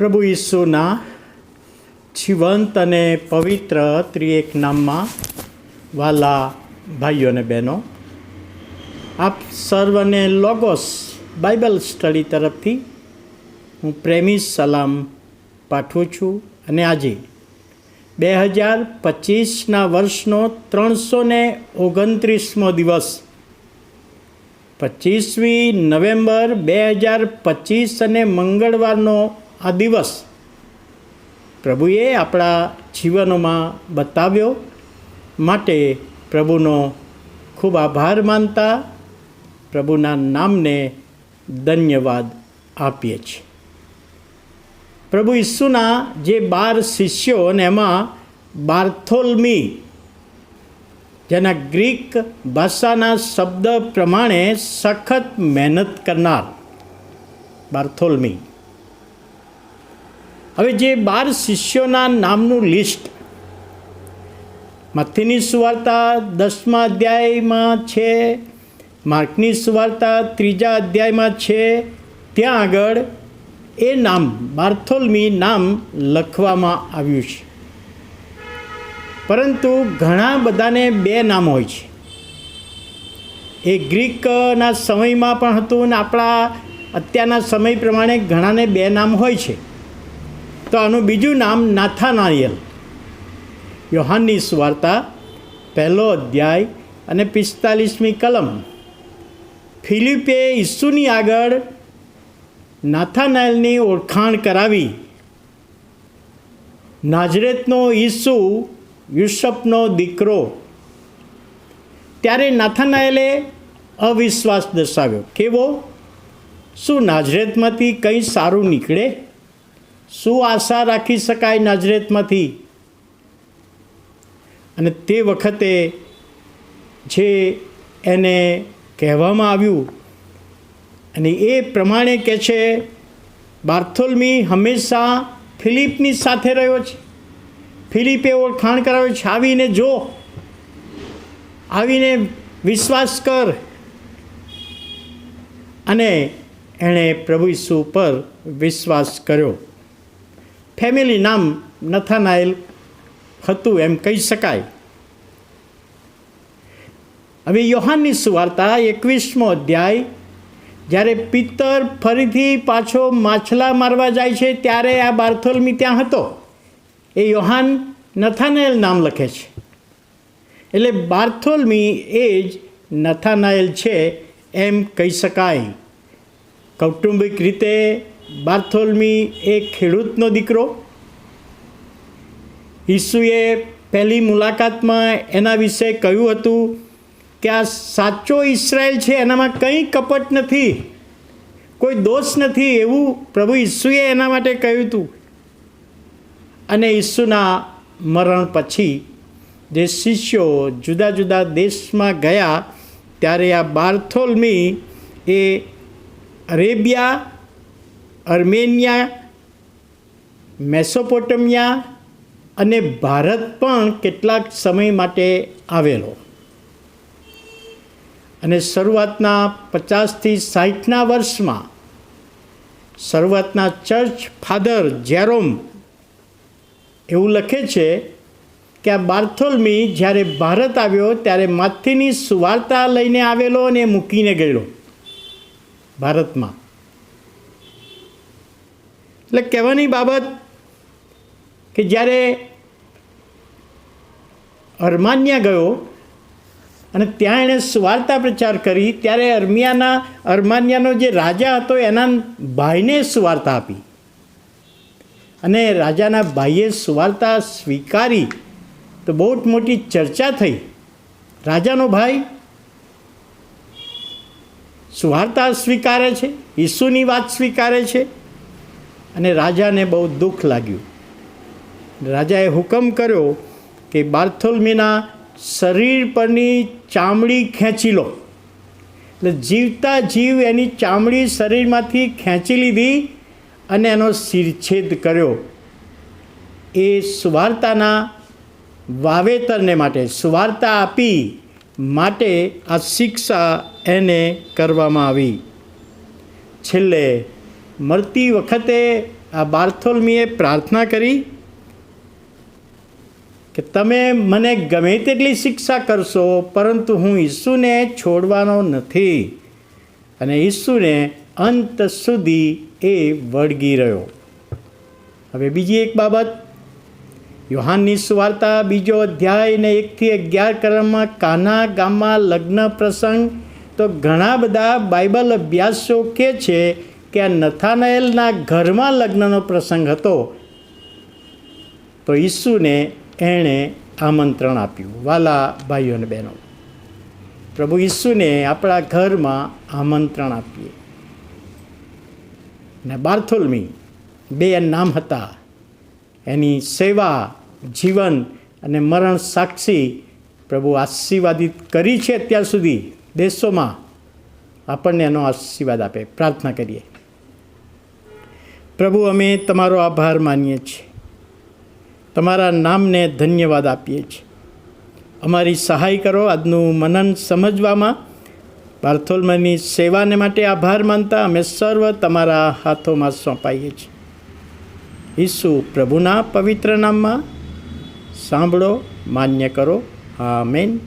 પ્રભુ ઈસુના જીવંત અને પવિત્ર ત્રિએક નામમાં વાલા ભાઈઓ અને બહેનો, આપ સર્વને લોગોસ બાઇબલ સ્ટડી તરફથી હું પ્રેમી સલામ પાઠવું છું અને આજે બે હજાર પચીસના વર્ષનો ત્રણસો ને ઓગણત્રીસમો દિવસ, પચીસમી નવેમ્બર બે હજાર પચીસ અને મંગળવારનો આ દિવસ પ્રભુએ આપણા જીવનોમાં બતાવ્યો માટે પ્રભુનો ખૂબ આભાર માનતા પ્રભુના નામને ધન્યવાદ આપીએ છીએ. પ્રભુ ઈસુના જે બાર શિષ્યો અને એમાં બાર્થોલમી, જેના ગ્રીક ભાષાના શબ્દ પ્રમાણે સખત મહેનત કરનાર બાર્થોલમી હવે જે બાર શિષ્યોના નામનું લિસ્ટ મથીની સુવાર્તા દસમા અધ્યાયમાં છે, માર્કની સુવાર્તા ત્રીજા અધ્યાયમાં છે, ત્યાં આગળ એ નામ, બાર્થોલમી નામ લખવામાં આવ્યું છે. પરંતુ ઘણા બધાને બે નામ હોય છે. એ ગ્રીકના સમયમાં પણ હતું અને આપણા અત્યારના સમય પ્રમાણે ઘણાને બે નામ હોય છે. તો આનું બીજું નામ નાથાનાયલ. યોહાનની વાર્તા, પહેલો અધ્યાય અને પિસ્તાલીસમી કલમ. ફિલિપે ઈસુની આગળ નાથાનાયલની ઓળખાણ કરાવી. નાજરેતનો ઈસુ યુસફનો દીકરો. ત્યારે નાથાનાયલે અવિશ્વાસ દર્શાવ્યો. કેવો? શું નાજરેતમાંથી કંઈ સારું નીકળે? શું આશા રાખી શકાય નાજરેતમાંથી? અને તે વખતે જે એને કહેવામાં આવ્યું, અને એ પ્રમાણે કે છે, બાર્થોલમી હંમેશા ફિલિપની સાથે રહ્યો છે. ફિલિપે ઓળખાણ કરાવ્યો છે, આવીને જો. આવીને વિશ્વાસ કર. અને એણે પ્રભુ ઈસુ પર વિશ્વાસ કર્યો. ફેમિલી નામ નથાનાયેલ હતું એમ કહી શકાય. હવે યોહાનની સુવાર્તા એકવીસમો અધ્યાય, જ્યારે પિત્તર ફરીથી પાછો માછલા મારવા જાય છે, ત્યારે આ બાર્થોલમી ત્યાં હતો. એ યોહાન નથાનાયલ નામ લખે છે. એટલે બાર્થોલમી એ જ નથાનાયેલ છે એમ કહી શકાય. કૌટુંબિક રીતે બાર્થોલમી એ ખેડૂતનો દીકરો. ઈસુએ પહેલી મુલાકાતમાં એના વિશે કહ્યું હતું કે આ સાચો ઈસરાયલ છે, એનામાં કંઈ કપટ નથી, કોઈ દોષ નથી એવું પ્રભુ ઈસુએ એના માટે કહ્યું હતું. અને ઈસુના મરણ પછી જે શિષ્યો જુદા જુદા દેશમાં ગયા, ત્યારે આ બાર્થોલમી એ અરેબિયા અર્મેનિયા, મેસોપોટમિયા અને ભારત પણ કેટલાક સમય માટે આવેલો. અને શરૂઆતના પચાસથી સાઠના વર્ષમાં શરૂઆતના ચર્ચ ફાધર જેરોમ એવું લખે છે કે આ બાર્થોલમી જ્યારે ભારત આવ્યો ત્યારે માથીની સુવાર્તા લઈને આવેલો અને મૂકીને ગયેલો ભારતમાં. એટલે કહેવાની બાબત કે જ્યારે અરમાન્યા ગયો અને ત્યાં એણે સુવાર્તા પ્રચાર કરી, ત્યારે અરમિયાના, અરમાન્યાનો જે રાજા હતો, એના ભાઈને સુવાર્તા આપી. અને રાજાના ભાઈએ સુવાર્તા સ્વીકારી, તો બહુ જ મોટી ચર્ચા થઈ. રાજાનો ભાઈ સુવાર્તા સ્વીકારે છે, ઈસુની વાત સ્વીકારે છે અને રાજાને બહુ દુઃખ લાગ્યું. રાજાએ હુકમ કર્યો કે બાર્થોલમીના શરીર પરની ચામડી ખેંચી લો. એટલે જીવતા જીવ એની ચામડી શરીરમાંથી ખેંચી લીધી અને એનો શિરછેદ કર્યો. એ સુવાર્તાના વાવેતરને માટે, સુવાર્તા આપી માટે આ શિક્ષા એને કરવામાં આવી. છેલ્લે મળતી વખતે આ બાર્થોલમીએ પ્રાર્થના કરી કે તમે મને ગમે તેટલી શિક્ષા કરશો, પરંતુ હું ઈસુને છોડવાનો નથી. અને ઈસુને અંત સુધી એ વળગી રહ્યો. હવે બીજી એક બાબત, યોહાનની સુવાર્તા બીજો અધ્યાય ને એકથી અગિયાર ક્રમમાં કાના ગામમાં લગ્ન પ્રસંગ, તો ઘણા બધા બાઇબલ અભ્યાસો કે છે કે આ નથાનયેલના ઘરમાં લગ્નનો પ્રસંગ હતો, તો ઈસુને એણે આમંત્રણ આપ્યું. વાલા ભાઈઓ અને બહેનો, પ્રભુ ઈસુને આપણા ઘરમાં આમંત્રણ આપીએ. ને બાર્થોલમી, બે નામ હતા. એની સેવા, જીવન અને મરણ સાક્ષી પ્રભુ આશીર્વાદિત કરી છે અત્યાર સુધી દેશોમાં. આપણને એનો આશીર્વાદ આપે. પ્રાર્થના કરીએ. પ્રભુ, અમે તમારો આભાર માનીએ છીએ. તમારા નામને ધન્યવાદ આપીએ છીએ. અમારી સહાય કરો, આજનું મનન સમજવામાં. બાર્થોલમની સેવાને માટે આભાર માનતા અમે સર્વ તમારા હાથોમાં સોંપાઈએ છીએ. ઈસુ પ્રભુના પવિત્ર નામમાં સાંભળો, માન્ય કરો. આમેન.